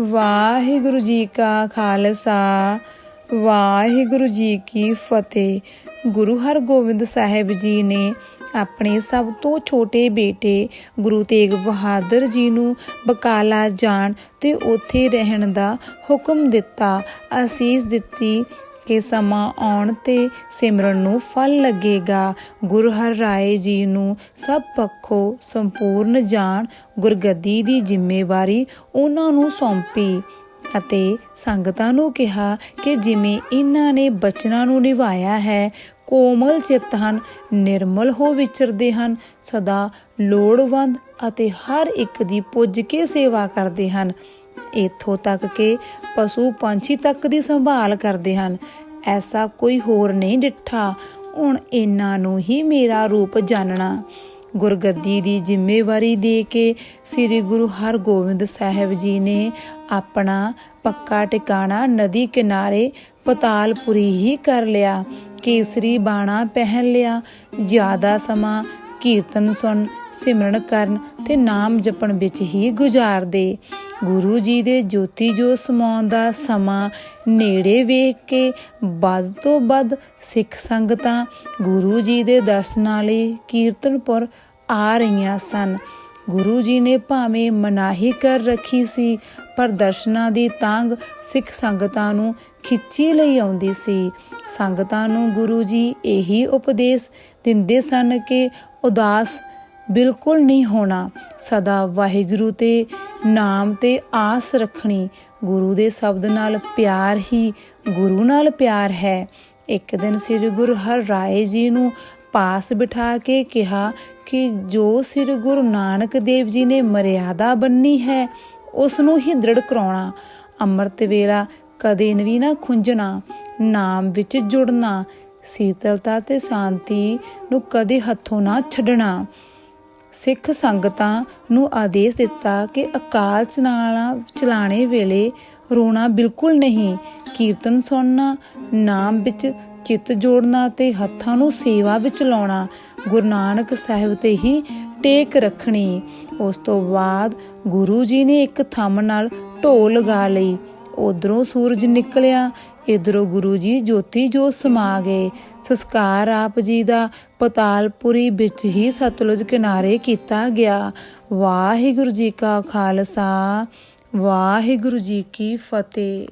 ਵਾਹਿਗੁਰੂ ਜੀ ਕਾ ਖਾਲਸਾ, ਵਾਹਿਗੁਰੂ ਜੀ ਕੀ ਫਤਿਹ। ਗੁਰੂ ਹਰਗੋਬਿੰਦ ਸਾਹਿਬ ਜੀ ਨੇ ਆਪਣੇ ਸਭ ਤੋਂ ਛੋਟੇ ਬੇਟੇ ਗੁਰੂ ਤੇਗ ਬਹਾਦਰ ਜੀ ਨੂੰ ਬਕਾਲਾ ਜਾਣ ਤੇ ਉੱਥੇ ਰਹਿਣ ਦਾ ਹੁਕਮ ਦਿੱਤਾ, ਅਸੀਸ ਦਿੱਤੀ ਕਿ ਸਮਾਂ ਆਉਣ ਤੇ ਸਿਮਰਨ ਨੂੰ ਫਲ ਲੱਗੇਗਾ। ਗੁਰ ਹਰ ਰਾਏ ਜੀ ਨੂੰ ਸਭ ਪੱਖੋਂ ਸੰਪੂਰਨ ਜਾਣ, ਗੁਰਗੱਦੀ ਦੀ ਜ਼ਿੰਮੇਵਾਰੀ ਉਹਨਾਂ ਨੂੰ ਸੌਂਪੀ ਅਤੇ ਸੰਗਤਾਂ ਨੂੰ ਕਿਹਾ ਕਿ ਜਿਵੇਂ ਇਹਨਾਂ ਨੇ ਬਚਨਾਂ ਨੂੰ ਨਿਭਾਇਆ ਹੈ, ਕੋਮਲ ਚਿੱਤ ਹਨ, ਨਿਰਮਲ ਹੋ ਵਿਚਰਦੇ ਹਨ, ਸਦਾ ਲੋੜਵੰਦ ਅਤੇ ਹਰ ਇੱਕ ਦੀ ਪੁੱਜ ਕੇ ਸੇਵਾ ਕਰਦੇ ਹਨ। ਇਥੋਂ ਤੱਕ ਕਿ ਪਸ਼ੂ ਪੰਛੀ ਤੱਕ ਦੀ ਸੰਭਾਲ ਕਰਦੇ ਹਨ। ਐਸਾ ਕੋਈ ਹੋਰ ਨਹੀਂ ਡਿੱਠਾ। ਹੁਣ ਇਹਨਾਂ ਨੂੰ ਹੀ ਮੇਰਾ ਰੂਪ ਜਾਣਨਾ। ਗੁਰਗੱਦੀ ਦੀ ਜ਼ਿੰਮੇਵਾਰੀ ਦੇ ਕੇ ਸ੍ਰੀ ਗੁਰੂ ਹਰਗੋਬਿੰਦ ਸਾਹਿਬ ਜੀ ਨੇ ਆਪਣਾ ਪੱਕਾ ਟਿਕਾਣਾ ਨਦੀ ਕਿਨਾਰੇ ਪਤਾਲਪੁਰੀ ਹੀ ਕਰ ਲਿਆ। ਕੇਸਰੀ ਬਾਣਾ ਪਹਿਨ ਲਿਆ। ਜ਼ਿਆਦਾ ਸਮਾਂ ਕੀਰਤਨ ਸੁਣ, ਸਿਮਰਨ ਕਰਨ ਤੇ ਨਾਮ ਜਪਣ ਵਿੱਚ ਹੀ ਗੁਜ਼ਾਰ ਦੇ ਗੁਰੂ ਜੀ ਦੇ ਜੋਤੀ ਜੋ ਸਮਾਉਣ ਦਾ ਸਮਾਂ ਨੇੜੇ ਵੇਖ ਕੇ ਵੱਧ ਤੋਂ ਵੱਧ ਸਿੱਖ ਸੰਗਤਾਂ ਗੁਰੂ ਜੀ ਦੇ ਦਰਸ਼ਨਾਂ ਲਈ ਕੀਰਤਨਪੁਰ ਆ ਰਹੀਆਂ ਸਨ। ਗੁਰੂ ਜੀ ਨੇ ਭਾਵੇਂ ਮਨਾਹੀ ਕਰ ਰੱਖੀ ਸੀ, ਪਰ ਦਰਸ਼ਨਾਂ ਦੀ ਤਾਂਗ ਸਿੱਖ ਸੰਗਤਾਂ ਨੂੰ ਖਿੱਚੀ ਲਈ ਆਉਂਦੀ ਸੀ। ਸੰਗਤਾਂ ਨੂੰ ਗੁਰੂ ਜੀ ਇਹੀ ਉਪਦੇਸ਼ ਦਿੰਦੇ ਸਨ ਕਿ ਉਦਾਸ ਬਿਲਕੁਲ ਨਹੀਂ ਹੋਣਾ। ਸਦਾ ਵਾਹਿਗੁਰੂ ਤੇ ਨਾਮ ਤੇ ਆਸ ਰੱਖਣੀ ਗੁਰੂ ਦੇ ਸ਼ਬਦ ਨਾਲ ਪਿਆਰ ਹੀ ਗੁਰੂ ਨਾਲ ਪਿਆਰ ਹੈ। ਇੱਕ ਦਿਨ ਸ੍ਰੀ ਗੁਰੂ ਹਰ ਰਾਏ ਜੀ ਨੂੰ ਪਾਸ ਬਿਠਾ ਕੇ ਕਿਹਾ ਕਿ ਜੋ ਸ੍ਰੀ ਗੁਰੂ ਨਾਨਕ ਦੇਵ ਜੀ ਨੇ ਮਰਿਆਦਾ ਬੰਨੀ ਹੈ, ਉਸ ਨੂੰ ਹੀ ਦ੍ਰਿੜ ਕਰਾਉਣਾ। ਅੰਮ੍ਰਿਤ ਵੇਲਾ ਕਦੇ ਵੀ ਨਾ ਖੁੰਝਣਾ, ਨਾਮ ਵਿੱਚ ਜੁੜਨਾ, ਸੀਤਲਤਾ ਤੇ ਸ਼ਾਂਤੀ ਨੂੰ ਕਦੇ ਹੱਥੋਂ ਨਾ ਛੱਡਣਾ। ਸਿੱਖ ਸੰਗਤਾਂ ਨੂੰ ਆਦੇਸ਼ ਦਿੱਤਾ ਕਿ ਅਕਾਲ ਚਲਾਣਾ ਚਲਾਣੇ ਵੇਲੇ ਰੋਣਾ ਬਿਲਕੁਲ ਨਹੀਂ। ਕੀਰਤਨ ਸੁਣਨਾ, ਨਾਮ ਵਿੱਚ ਚਿੱਤ ਜੋੜਨਾ ਤੇ ਹੱਥਾਂ ਨੂੰ ਸੇਵਾ ਵਿੱਚ ਲਾਉਣਾ ਗੁਰੂ ਨਾਨਕ ਸਾਹਿਬ ਤੇ ਹੀ ਟੇਕ ਰੱਖਣੀ। ਉਸ ਤੋਂ ਬਾਅਦ ਗੁਰੂ ਜੀ ਨੇ ਇੱਕ ਥੰਮ ਨਾਲ ਢੋਲ ਲਗਾ ਲਈ। ਉਧਰੋਂ ਸੂਰਜ ਨਿਕਲਿਆ, ਇਧਰੋਂ ਗੁਰੂ ਜੀ ਜੋਤੀ ਜੋਤ ਸਮਾ ਗਏ। ਸੰਸਕਾਰ ਆਪ ਜੀ ਦਾ ਪਤਾਲਪੁਰੀ ਵਿੱਚ ਹੀ ਸਤਲੁਜ ਕਿਨਾਰੇ ਕੀਤਾ ਗਿਆ। ਵਾਹਿਗੁਰੂ ਜੀ ਕਾ ਖਾਲਸਾ, ਵਾਹਿਗੁਰੂ ਜੀ ਕੀ ਫਤਿਹ।